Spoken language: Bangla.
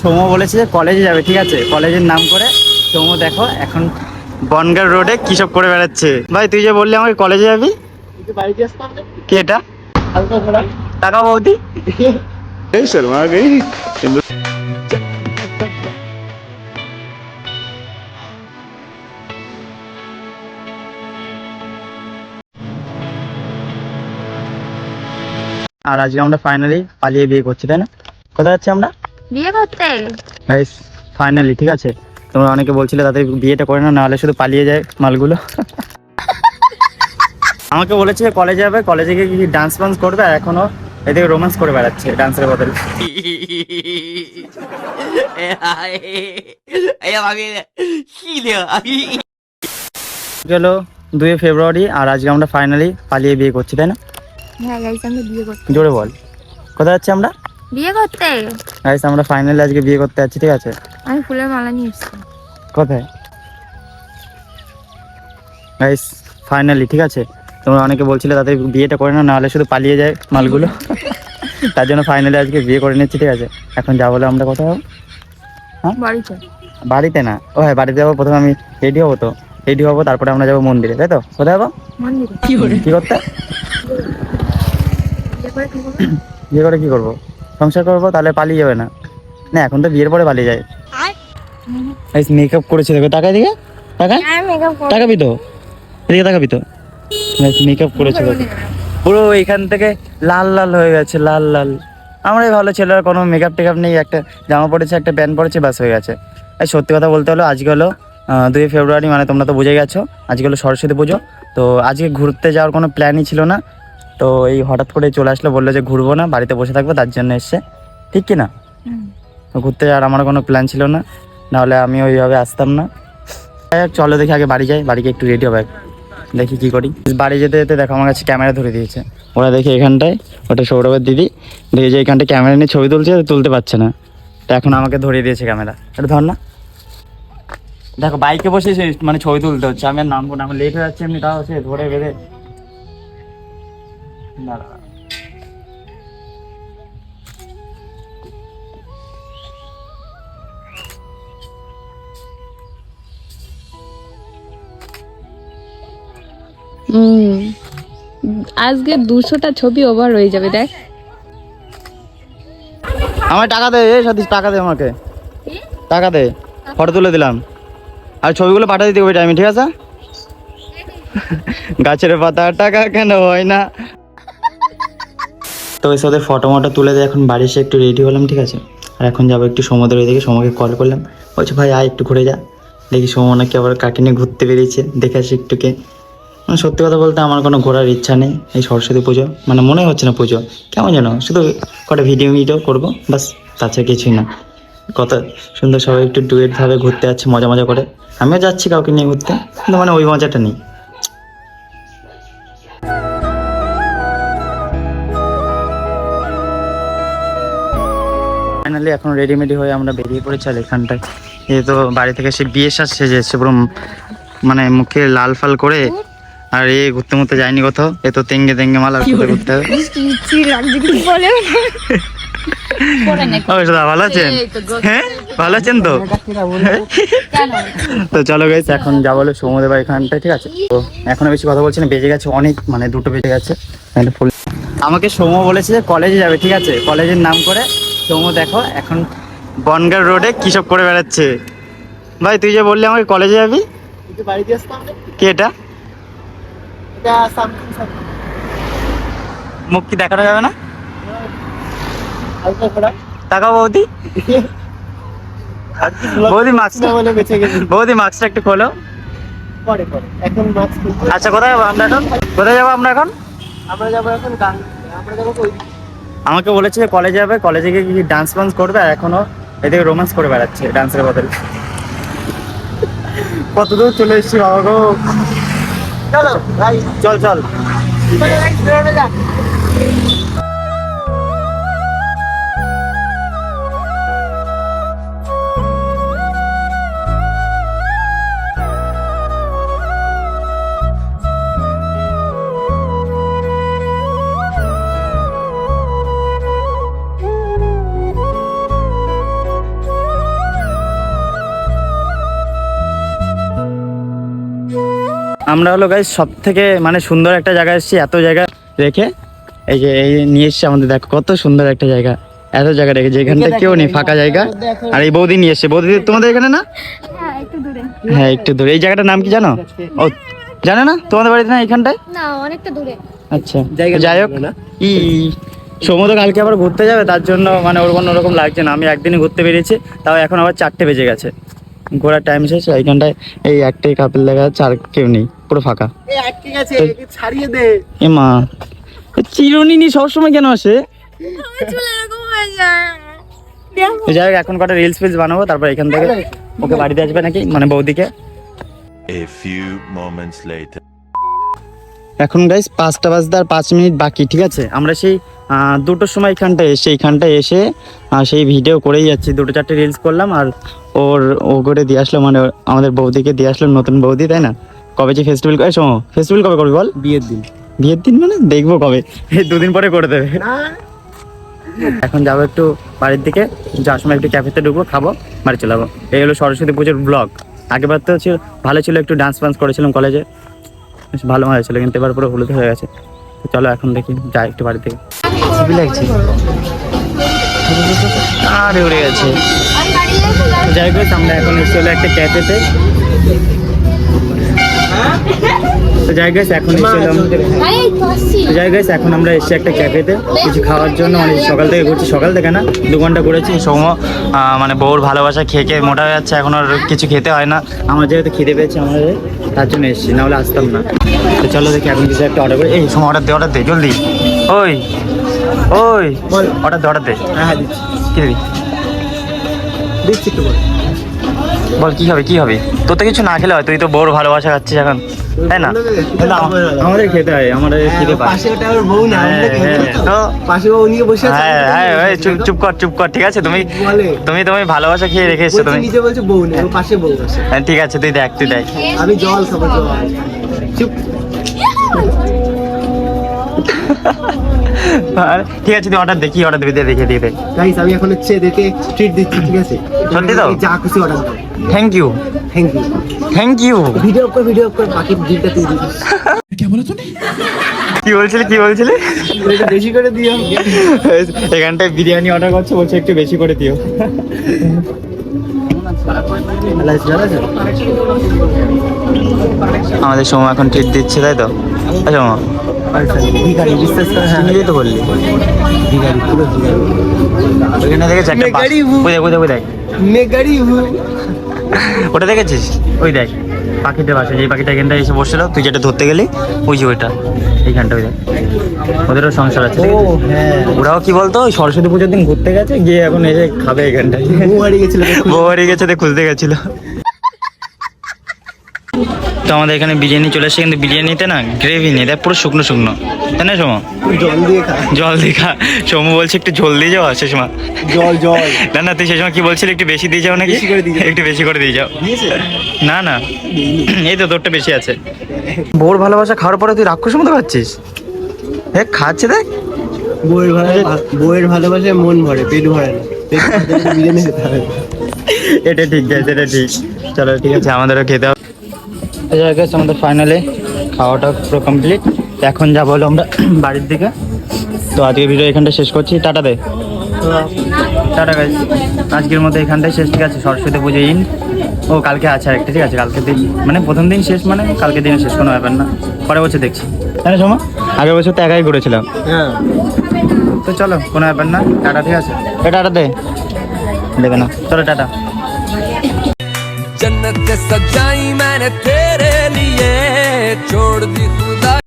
সৌম্য বলেছে যে কলেজে যাবে ঠিক আছে? কলেজের নাম করে সৌম্য দেখো এখন বনগার রোডে কি সব করে বেড়াচ্ছে। ভাই তুই যে বললি আমাকে কলেজে যাবি? কে এটা? টাকা বৌদি? এই আর আজকে আমরা ফাইনালি পালিয়ে বিয়ে করছি তাই না? কোথায় যাচ্ছি আমরা? বিয়ে করতে? গাইস ফাইনালি ঠিক আছে? তোমরা অনেকে বলছিলে তাদের বিয়েটা করে না নাহলে শুধু পালিয়ে যায় মালগুলো। আমাকে বলেছে কলেজে যাবে কলেজে গিয়ে কি ডান্স ফান্স করবে আর এখনও এদিকে রোম্যান্স করে বেড়াচ্ছে ডান্সের বদলে। গেল দুই ফেব্রুয়ারি আর আজকে আমরা ফাইনালি পালিয়ে বিয়ে করছি তাই না? হ্যাঁ গাইস আমরা বিয়ে করতে জোরে বল। কোথায় যাচ্ছি আমরা? বিয়ে করতে? গাইস আমরা ফাইনালি আজকে বিয়ে করতে যাচ্ছি ঠিক আছে? আমি ফুলের মালা নিয়ে এসেছি। কোথায়? গাইস ফাইনালি ঠিক আছে? তোমরা অনেকে বলছিলে তাদের বিয়েটা করে না নাহলে শুধু পালিয়ে যায় মালগুলো। তার জন্য ফাইনালি আজকে বিয়ে করে নিচ্ছি ঠিক আছে? এখন যা বলে আমরা কোথায় যাব বাড়িতে। বাড়িতে না? ও হ্যাঁ বাড়িতে যাব প্রথমে আমি রেডি হব তো। রেডি হব তারপরে আমরা যাব মন্দিরে তাই তো? কোথায় যাব? মন্দিরে। কি করতে? বিয়ে করে কি করব? সংসার করব তাহলে পালিয়ে যাবে না। না এখন তো বিয়ের পরে পালিয়ে যায়। মেকআপ করেছে দেখো টাকা দিকে টাকা তাকাবি তো? এদিকে তাকাবি তো? মেকআপ করেছে দেখো। পুরো এখান থেকে লাল লাল হয়ে গেছে লাল লাল। আমরাই ভালো ছেলেরা কোনো মেকআপ টেকআপ নেই একটা জামা পড়েছে একটা প্যান্ট পরেছে বাস হয়ে গেছে। আর সত্যি কথা বলতে হলো আজকে হলো দুই ফেব্রুয়ারি মানে তোমরা তো বুঝে গেছো আজকে হলো সরস্বতী পুজো। তো আজকে ঘুরতে যাওয়ার কোনো প্ল্যানই ছিল না। তো এই হঠাৎ করে চলে আসলো বলল যে ঘুরবো না বাড়িতে বসে থাকব তার জন্য এসছে। ঠিক কি না ঘুরতে যাওয়ার আমার কোনো প্ল্যান ছিল না নাহলে আমি ওইভাবে আসতাম না। চলো দেখি আগে বাড়ি যাই বাড়ি গিয়ে একটু রেডি হবে দেখি কি করি। বাড়ি যেতে যেতে দেখো আমার কাছে ক্যামেরা ধরে দিয়েছে। ওরা দেখি এখানটায় ওটা সৌরভের দিদি। দেখি যে এখানটায় ক্যামেরা নিয়ে ছবি তুলছে তুলতে পারছে না। তো এখন আমাকে ধরিয়ে দিয়েছে ক্যামেরা এটা ধর না। দেখো বাইকে বসে মানে ছবি তুলতে হচ্ছে আমি আর নামবো না। আমার লেট হয়ে যাচ্ছে এমনি তাও সে ধরে বেঁধে দাঁড়া। হুম আজকে দুশোটা ছবি ওভার হয়ে যাবে দেখ। আমার টাকা দে এই সতীশ টাকা দে আমাকে। টাকা দে ফটো তুলে দিলাম। আর ছবিগুলো পাঠিয়ে দিতে ওই টাইমে ঠিক আছে? গাছের পাতা টাকা কেন হয় না? তো ওই সাথে ফটো মটো তুলে দিয়ে এখন বাড়ি এসে একটু রেডি হলাম, ঠিক আছে? আর এখন যাব একটু সমুদ্র দিকে সমকে কল করলাম। বলছে, ভাই, আয় একটু ঘুরে যা। দেখি সময় নাকি আবার কাকে নিয়ে ঘুরতে বেরিয়েছে, দেখে আসি একটুকে। মানে সত্যি কথা বলতে আমার কোনো ঘোরার ইচ্ছা নেই, এই সরস্বতী পুজো। মানে মনে হচ্ছে না পুজো। কেমন যেন, শুধু কটা ভিডিও ভিডিও করব বাস তাছাড়া কিছুই না। কত সুন্দর সবাই একটু ডুয়েট ভাবে ঘুরতে যাচ্ছে, মজা মজা করে। আমিও যাচ্ছি কাউকে নিয়ে ঘুরতে, কিন্তু মানে ওই মজাটা নেই। ফাইনালি এখন রেডিমেডি হয়ে আমরা বেরিয়ে পড়েছি আর এখানটায়। এই তো বাড়ি থেকে সে বিয়ে সাজ সেজে এসছে পুরো মানে মুখে লাল ফাল করে। আর এ ঘুরতে মুরতে যায়নি কোথাও। এ তো তেঙ্গে তেঙ্গে মাল আর কোথায় ঘুরতে হবে। দাদা ভালো আছেন? হ্যাঁ? ভালো আছেন তো? তো চলো এখন যা বলে এখানটায় ঠিক আছে? তো এখনও বেশি কথা বলছি না বেজে গেছে অনেক মানে দুটো বেজে গেছে। আমাকে সৌম্য বলেছে যে কলেজে যাবে ঠিক আছে? কলেজের নাম করে সৌম্য দেখো এখন বনগাঁ রোডে কি সব করে বেড়াচ্ছে? ভাই তুই যে বললি আমাকে কলেজে যাবি? কি এটা? মুখ কি দেখানো যাবে না? টাকা বৌদি। বৌদি মাস্কটা বৌদি মাস্কটা একটু খোলো। আচ্ছা কোথায় যাব আমরা এখন? কোথায় যাব আমরা এখন? আমরা যাব এখন গান আমরা যাব আমাকে বলেছে কলেজে যাবে কলেজে গিয়ে কি ডান্স ফান্স করবে আর এখনও এদিকে রোমান্স করে বেড়াচ্ছে ডান্সের বদলে। কতদূর চলে এসছি বাবা গো। চলো ভাই চল আমরা হলো গাইজ সব থেকে মানে সুন্দর একটা জায়গায় এসেছি এত জায়গা রেখে এই যে এই নিয়ে এসছি আমাদের দেখো কত সুন্দর একটা জায়গা এত জায়গা রেখেছে এখানটা কেউ নেই ফাঁকা জায়গা। আর এই বৌদি নিয়ে এসছে বৌদি তোমাদের এখানে না? হ্যাঁ একটু দূরে। হ্যাঁ একটু দূরে। এই জায়গাটার নাম কি জানো? ও জানো না? তোমাদের বাড়িতে না এখানটায় না অনেকটা দূরে। আচ্ছা যাই হোক। না? ই সমুদ্র কালকে আবার ঘুরতে যাবে তার জন্য মানে ওর কোনো রকম লাগছে না। আমি একদিনে ঘুরতে বেরিয়েছি তাও এখন আবার চারটে বেজে গেছে। ঘোরার টাইম শেষ এইখানটায় এই একটাই কাপেল দেখা যাচ্ছে আর কেউ নেই। পুরো ফাঁকা। ছাড়িয়ে দে। এ মা চিরুনি নি সবসময় কেন আসে? হয়ে যাই হোক এখন কটা রিলস ফিলস বানাবো তারপর এখান থেকে ওকে বাড়িতে আসবে নাকি? মানে বৌদিকে। A few moments later. এখন গাইস পাঁচটা বাজতে আর পাঁচ মিনিট বাকি ঠিক আছে? আমরা সেই দুটোর সময় এখানটায় এসে এইখানটায় এসে সেই ভিডিও করেই যাচ্ছি। দুটো চারটে রিলস করলাম আর ওর ও করে দিয়ে আসলো মানে আমাদের বৌদিকে দিয়ে আসলো নতুন বৌদি তাই না? কবে যে ফেস্টিভ্যাল এই শোনো ফেস্টিভ্যাল কবে করবি বল? বিয়ের দিন। বিয়ের দিন মানে দেখব কবে। এই দুদিন পরে করে দেবে। না। এখন যাব একটু বাড়ির দিকে যাওয়ার সময় একটু ক্যাফেতে ঢুকবো খাব বাড়ি চলে যাব। এই হলো সরস্বতী পুজোর ব্লগ আগেবার তো ছিল ভালো ছিল একটু ডান্স ফান্স করেছিলাম কলেজে বেশ ভালো হয়েছিল কিন্তু এবার পুরো হলুদ হয়ে গেছে। তো চলো এখন দেখি যাই একটু বাড়ি থেকে লাগছে। আরে উড়ে গেছে। যাই হোক আমরা এখন এসে হলো একটা ক্যাফেতে তো যাই এখন এসে হলাম তো যাই গাইস এখন আমরা এসেছি একটা ক্যাফেতে কিছু খাওয়ার জন্য। মানে সকাল থেকে ঘুরছি সকাল থেকে না দু ঘণ্টা ঘুরেছি। সৌম মানে বউর ভালোবাসা খেয়ে খেয়ে মোটা হয়ে যাচ্ছে এখন আর কিছু খেতে হয় না। আমার যেহেতু খিদে পেয়েছে আমাদের তার জন্য এসেছি নাহলে আসতাম না। তো চলো দেখি এখন কিছু একটা অর্ডার করি। এই সময় অর্ডার দে অর্ডার দে জলদি। ওই ওই। বল। অর্ডার দে অর্ডার দে। হ্যাঁ হ্যাঁ দিচ্ছি। কি দিবি? দিচ্ছি একটু বল। বল কি হবে কি হবে? তোর তো কিছু না খেলে হয় তুই তো বউর ভালোবাসা খাচ্ছিস এখন তাই না? আমাদের খেতে হয় আমাদের খিদে পায় পাশে ওটা আমার বউ না হ্যাঁ, হ্যাঁ? তো পাশে বউ নিয়ে বসে আছে হ্যাঁ হ্যাঁ ওই চুপ চুপ কর চুপ কর ঠিক আছে? তুমি তুমি তুমি ভালোবাসা খেয়ে রেখে এসছো তুমি। নিজে বলছে বউ ওর পাশে বউ আছে হ্যাঁ, ঠিক আছে তুই দেখ তুই দেখ। আমি জল খাব জল। চুপ। আর ঠিক আছে তুই অর্ডার দেখি অর্ডার দিবি দেখে দিয়ে দে গাইস আমি এখন হচ্ছে এদেরকে ট্রিট দিচ্ছি ঠিক আছে? সত্যি তো? যা খুশি অর্ডার দাও। Thank you thank you thank you video কর ভিডিও কর বাকি তুই দিবি। কি বলছিলি কি বলছিলি? এটা বেশি করে দিও। এখানটায় বিরিয়ানি অর্ডার করছে বলছে একটু বেশি করে দিও। আমাদের সময় এখন ট্রিট দিচ্ছে তাই তো? আচ্ছা মা ভিখারি বিশ্বাস করে হ্যাঁ। নিজেই তো বললি ভিখারি পুরো ভিখারি ওইখানে দেখেছি একটা বাস- মেগারি ওটা দেখেছিস? ওই দেখ পাখিটা বাসে যে পাখিটা এখানটা এসে বসছিল তুই যেটা ধরতে গেলি ওই যে ওইটা। এইখানটা ওই দেখ। ওদেরও সংসার আছে হ্যাঁ। ওরাও কি বলতো ওই সরস্বতী পুজোর দিন ঘুরতে গেছে গিয়ে এখন এসে খাবে এখানটায়। বউ হারিয়ে গেছিল বউ হারিয়ে গেছে তো খুঁজতে গেছিল। তো আমাদের এখানে বিরিয়ানি চলে এসেছে কিন্তু বিরিয়ানিতে না গ্রেভি নেই দেখ পুরো শুকনো শুকনো। তাই না সোমা? জল দিয়ে খা। জল দিয়ে খা। সোমু বলছে একটু ঝোল দিয়ে যাও সে সময়। জল জল। না না তুই সে সময় কি বলছিলি একটু বেশি দিয়ে যাও নাকি? একটু বেশি করে দিয়ে যাও। না না। এই তো তোরটা বেশি আছে। বোর ভালোবাসা খাওয়ার পরে তুই রাক্ষস মতো খাচ্ছিস? এ খাচ্ছে দেখ। বউয়ের ভালো বউয়ের ভালোবাসায় মন ভরে পেট ভরে না। পেট এটা ঠিক আছে এটা ঠিক। চলো ঠিক আছে আমাদেরও খেতে হবে। আচ্ছা guys, আমাদের ফাইনালে খাওয়াটা পুরো কমপ্লিট এখন যা বলো আমরা বাড়ির দিকে। তো আজকে ভিডিও এখানটা শেষ করছি। টাটা দে। টাটা গাইজ আজকের মতো এখানটাই শেষ। ঠিক আছে সরস্বতী পুজো ইন ও কালকে আছে আরেকটা। ঠিক আছে কালকে দিন। মানে প্রথম দিন শেষ মানে কালকে দিনে শেষ কোনো ব্যাপার না। পরের বছর দেখছি। তাই না সোমা আগের বছর তো একাই করেছিলাম হ্যাঁ। তো চলো কোনো ব্যাপার না। টাটা ঠিক আছে। এ টাটা দে। দেবে না। চলো টাটা। जन्नत सजाई मैंने तेरे लिए। छोड़ दी खुदा